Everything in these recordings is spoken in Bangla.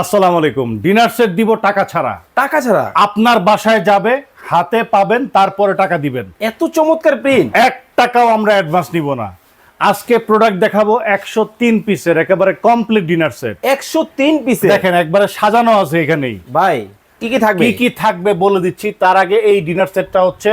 আসসালামু আলাইকুম। ডিনার সেট দিব টাকা ছাড়া। টাকা ছাড়া? আপনার বাসায় যাবে হাতে পাবেন তারপরে টাকা দিবেন। এত চমৎকার প্রিন্ট এক টাকাও আমরা অ্যাডভান্স নিব না। আজকে প্রোডাক্ট দেখাবো একশো তিন পিসের একেবারে কমপ্লিট ডিনার সেট একশো তিন পিসে দেখেন একবারে সাজানো আছে এখানেই। ভাই কি কি থাকবে? কি কি থাকবে বলে দিচ্ছি। তার আগে এই ডিনার সেটটা হচ্ছে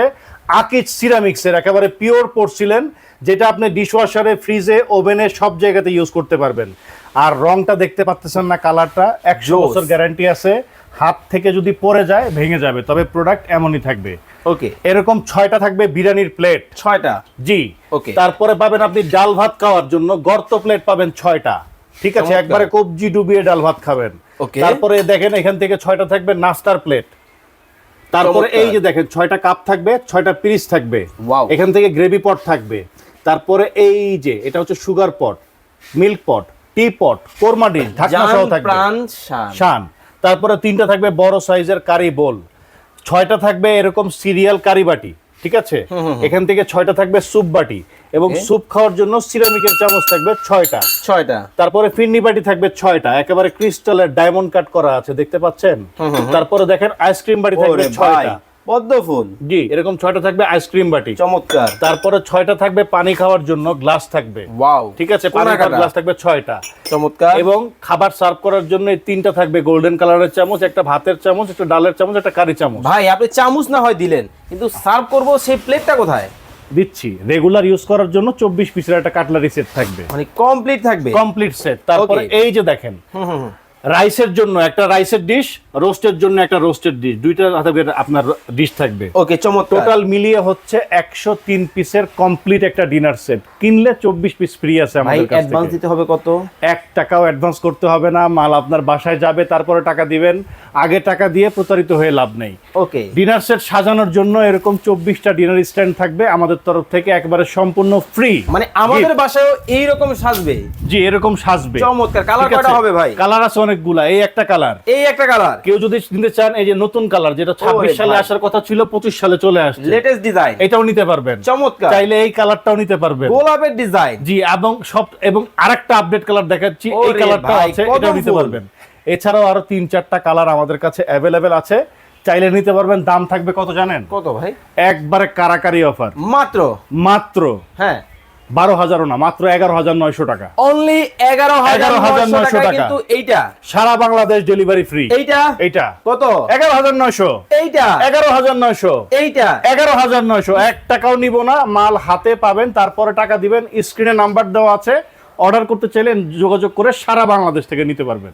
আকিজ সিরামিক্সের একেবারে পিওর পোর্সিলেন যেটা আপনি ডিশওয়াশারে ফ্রিজে ওভেনে সব জায়গাতে ইউজ করতে পারবেন। আর রংটা দেখতে পাচ্ছেন না কালারটা একশো। বছর গ্যারান্টি আছে। হাত থেকে যদি পড়ে যায় ভেঙে যাবে। তবে প্রোডাক্ট এমনই থাকবে। ওকে এরকম ছয়টা থাকবে বিরিয়ানির প্লেট ছয়টা? জি। ওকে তারপরে পাবেন আপনি ডাল ভাত খাওয়ার জন্য গর্ত প্লেট পাবেন ছয়টা। ঠিক আছে। একবারে কবজি ডুবিয়ে ডাল ভাত খাবেন. তারপরে দেখেন এখান থেকে ছয়টা থাকবে নাস্তার প্লেট তারপরে এই যে দেখেন ছয়টা কাপ থাকবে ছয়টা পিরিচ থাকবে. এখান থেকে গ্রেভি পট থাকবে। তারপরে এই যে এটা হচ্ছে sugar pot milk pot tea pot korma dish ঢাকনা সহ থাকবে। শান। তারপরে তিনটা থাকবে বড় সাইজের কারি বোল। ছয়টা থাকবে এরকম সিরিয়াল কারি বাটি ঠিক আছে? এখান থেকে ছয়টা থাকবে স্যুপ বাটি এবং. স্যুপ খাওয়ার জন্য সিরামিকের চামচ থাকবে ছয়টা। ছয়টা। তারপরে ফিন্নি বাটি থাকবে ছয়টা। একেবারে ক্রিস্টালের ডায়মন্ড কাট করা আছে দেখতে পাচ্ছেন? তারপরে দেখেন আইসক্রিম বাটি থাকবে ছয়টা। পদ্ম ফুল। জি এরকম ছয়টা থাকবে আইসক্রিম বাটি। চমৎকার। তারপরে ছয়টা থাকবে পানি খাওয়ার জন্য গ্লাস থাকবে। ওয়াও ঠিক আছে? পানি খাওয়ার গ্লাস থাকবে ছয়টা। চমৎকার। এবং খাবার সার্ভ করার জন্য এই তিনটা থাকবে গোল্ডেন কালারের চামচ একটা ভাতের চামচ একটা ডালের চামচ একটা কারি চামচ। ভাই আপনি চামচ না হয় দিলেন কিন্তু সার্ভ করব সেই প্লেটটা কোথায়? দিচ্ছি। রেগুলার ইউজ করার জন্য চব্বিশ পিসের একটা কাটলারি সেট থাকবে। মানে কমপ্লিট থাকবে? কমপ্লিট সেট তারপরে এই যে দেখেন হুম হুম হুম। রাইসের জন্য একটা রাইসের ডিশ রোস্টের জন্য একটা রোস্টের ডিশ দুইটা আপনার ডিশ থাকবে। ওকে চমৎকার। টোটাল মিলিয়ে হচ্ছে একশো তিন পিসের কমপ্লিট একটা ডিনার সেট কিনলে চব্বিশ পিস ফ্রি আছে আমাদের কাছ অ্যাডভান্স দিতে হবে কত? এক টাকাও অ্যাডভান্স করতে হবে না মাল আপনার বাসায় যাবে তারপরে টাকা দিবেন। আগে টাকা দিয়ে প্রতারিত হয়ে লাভ নেই। ওকে। ডিনার সেট সাজানোর জন্য এরকম চব্বিশটা ডিনার স্ট্যান্ড থাকবে আমাদের তরফ থেকে একবারে সম্পূর্ণ ফ্রি মানে আমাদের বাসায়ও এই রকম সাজবে? জি এরকম সাজবে। চমৎকার। কালার? কয়টা হবে ভাই? কালার আছে অনেকগুলা এই একটা কালার এই একটা কালার কেউ যদি নিতে চান এই যে নতুন কালার যেটা ছাব্বিশ সালে আসার কথা ছিল পঁচিশ সালে চলে আসছে। লেটেস্ট ডিজাইন এটাও নিতে পারবেন। চমৎকার। চাইলে এই কালারটাও নিতে পারবেন। গোলাপের ডিজাইন জি এবং সব এবং আরেকটা আপডেট কালার দেখাচ্ছি। এই কালারটা আছে এটাও নিতে পারবেন। এছাড়াও আরও তিন চারটা কালার আমাদের কাছে অ্যাভেলেবেল আছে। চাইলে নিতে পারবেন দাম থাকবে কত জানেন? কত ভাই? একবারে কারাকারি অফার মাত্র? মাত্র? হ্যাঁ। বারো হাজারও না মাত্র এগারো হাজার নয়শো টাকা। অনলি এগারো হাজার নয়শো টাকা টাকা। কিন্তু এইটা। সারা বাংলাদেশ ডেলিভারি ফ্রি এইটা? এইটা। কত? এগারো হাজার নয়শো। এইটা? এগারো হাজার নয়শো। এইটা? এগারো হাজার নয়শো। এক টাকাও নিব না মাল হাতে পাবেন তারপরে টাকা দিবেন স্ক্রিনে নাম্বার দেওয়া আছে। অর্ডার করতে চাইলে যোগাযোগ করে সারা বাংলাদেশ থেকে নিতে পারবেন।